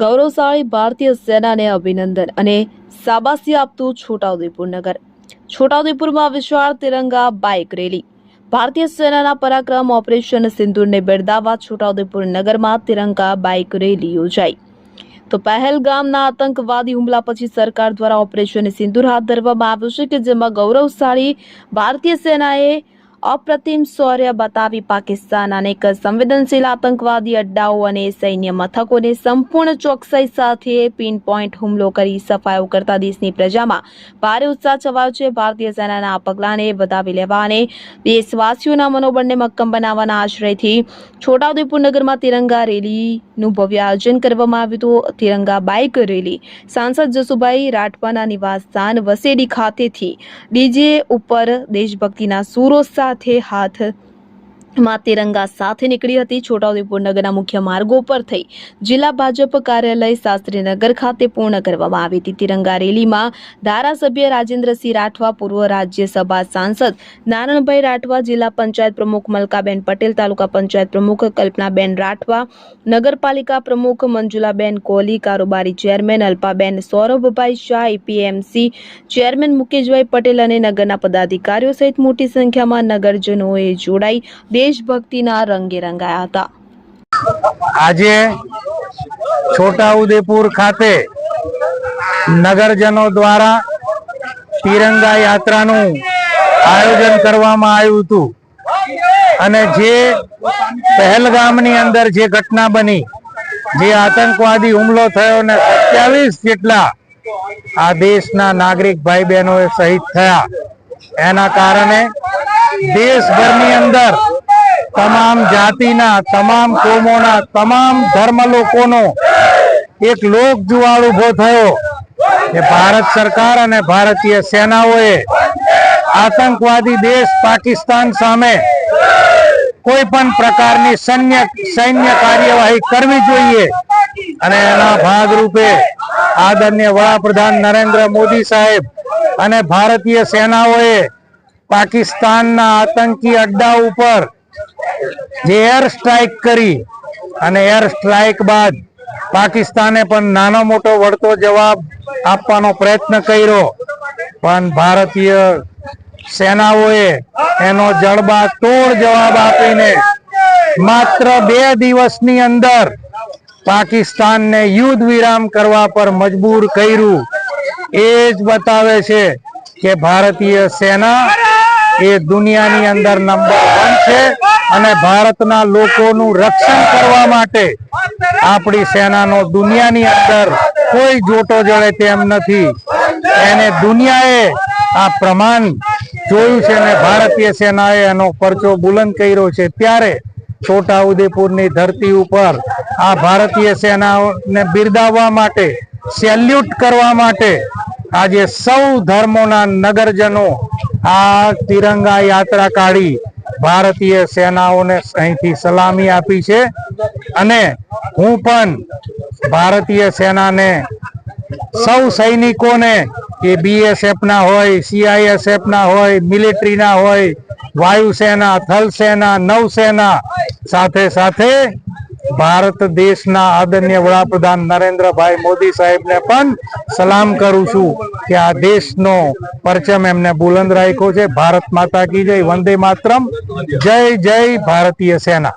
ગૌરવશાળી ભારતીય સેનાને અભિનંદન અને શાબાશી આપતું છોટાઉદેપુર નગર. છોટાઉદેપુરમાં વિશાળ તિરંગા, બાઇક રેલી. ભારતીય સેનાના પરાક્રમ ઓપરેશન સિંદૂરને બિરદાવવા છોટાઉદેપુર નગરમાં તિરંગા, બાઇક રેલી યોજાઈ. તો પહેલગામના આતંકવાદી હુમલા પછી સરકાર દ્વારા ઓપરેશન સિંદૂર હાથ ધરવામાં આવ્યું છે કે જેમાં ગૌરવશાળી ભારતીય સેનાએ અપ્રતિમ શૌર્ય બતાવી પાકિસ્તાન અનેક સંવેદનશીલ આતંકવાદી અડ્ડાઓ અને સૈન્ય મથકોને સંપૂર્ણ ચોકસાઈ સાથે પિન પોઈન્ટ હુમલો કરી સફાયો કરતા દેશની પ્રજામાં ભારે ઉત્સાહ છવાયો છે. ભારતીય સેનાના આ પગલાંને વધાવી લેવા અને દેશવાસીઓના મનોબળને મક્કમ બનાવવાના આશ્રયથી છોટાઉદેપુર નગરમાં તિરંગા રેલીનું ભવ્ય આયોજન કરવામાં આવ્યું હતું. તિરંગા બાઇક રેલી સાંસદ જસુભાઈ રાઠવાના નિવાસસ્થાન વસેડી ખાતેથી ડીજે ઉપર દેશભક્તિના સૂરો હાથ માં તિરંગા સાથે નીકળી હતી. છોટાઉદેપુર નગરના મુખ્ય માર્ગો પર થઈ જિલ્લા ભાજપ કાર્યાલય શાસ્ત્રીનગર ખાતે પૂર્ણ કરવામાં આવી હતી. તિરંગા રેલીમાં ધારાસભ્ય રાજેન્દ્રસિંહ રાઠવા, પૂર્વ રાજ્યસભા સાંસદ નારણભાઈ રાઠવા, જિલ્લા પંચાયત પ્રમુખ મલકાબેન પટેલ, તાલુકા પંચાયત પ્રમુખ કલ્પનાબેન રાઠવા, નગરપાલિકા પ્રમુખ મંજુલાબેન કોહલી, કારોબારી chairman Alpaben Saurabhbhai Shah, APMC chairman મુકેશભાઈ પટેલ અને નગરના પદાધિકારીઓ સહિત મોટી સંખ્યામાં નગરજનોએ જોડાઈ. દેશભક્તિના રંગે રંગાયા હતા. આજે છોટાઉદેપુર ખાતે નગરજનો દ્વારા તિરંગા યાત્રાનું આયોજન કરવામાં આવ્યું હતું. અને જે પહેલગામની અંદર જે ઘટના બની, જે આતંકવાદી હુમલો થયો ને સત્યાવીસ જેટલા આ દેશના નાગરિક ભાઈ બહેનોએ શહીદ થયા. એના કારણે દેશભરની અંદર તમામ જાતિના, તમામ કોમોના, તમામ ધર્મ લોકોનો એક લોક જુવાળ ઊભો થયો કે ભારત સરકાર અને ભારતીય સેનાઓએ આતંકવાદી દેશ પાકિસ્તાન સામે કોઈ પણ પ્રકારની સૈન્ય સૈન્ય કાર્યવાહી કરવી જોઈએ. અને એના ભાગરૂપે આદરણીય વડાપ્રધાન નરેન્દ્ર મોદી સાહેબ અને ભારતીય સેનાઓએ પાકિસ્તાનના આતંકી અડ્ડા ઉપર જે એર સ્ટ્રાઇક કરી અને એર સ્ટ્રાઇક બાદ પાકિસ્તાને પણ નાનો મોટો વળતો જવાબ આપવાનો પ્રયત્ન કર્યો. પણ ભારતીય સેનાઓએ એનો જડબા તોડ જવાબ આપીને માત્ર બે દિવસની અંદર પાકિસ્તાનને યુદ્ધ વિરામ કરવા પર મજબૂર કર્યું. એ જ બતાવે છે કે ભારતીય સેના એ દુનિયાની અંદર નંબર વન છે. અને ભારતના લોકોનું રક્ષણ કરવા માટે આપણી સેનાનો દુનિયાની અંદર કોઈ જોટો જળે તેમ નથી. એને દુનિયાએ આ પ્રમાણ જોયું છે અને ભારતીય સેનાએ એનો પરચો બુલંદ કર્યો છે. ત્યારે છોટા ઉદેપુરની ધરતી ઉપર આ ભારતીય સેનાને બિરદાવવા માટે, સેલ્યુટ કરવા માટે આજે સૌ ધર્મોના નગરજનો આ તિરંગા યાત્રા કાઢી ભારતીય સેનાઓને અહીંથી સલામી આપી છે. અને હું પણ ભારતીય સેનાને સૌ સૈનિકોને કે બીએસએફના હોય, સીઆઈએસએફના હોય, મિલિટરીના હોય, વાયુસેના, થલસેના, નૌસેના સાથે સાથે ભારત દેશના આદરણીય વડાપ્રધાન નરેન્દ્રભાઈ મોદી સાહેબને પણ સલામ કરું છું કે આ દેશનો પરચમ એમને બુલંદ રાખ્યો છે. ભારત માતા કી જય. વંદે માતરમ. જય જય ભારતીય સેના.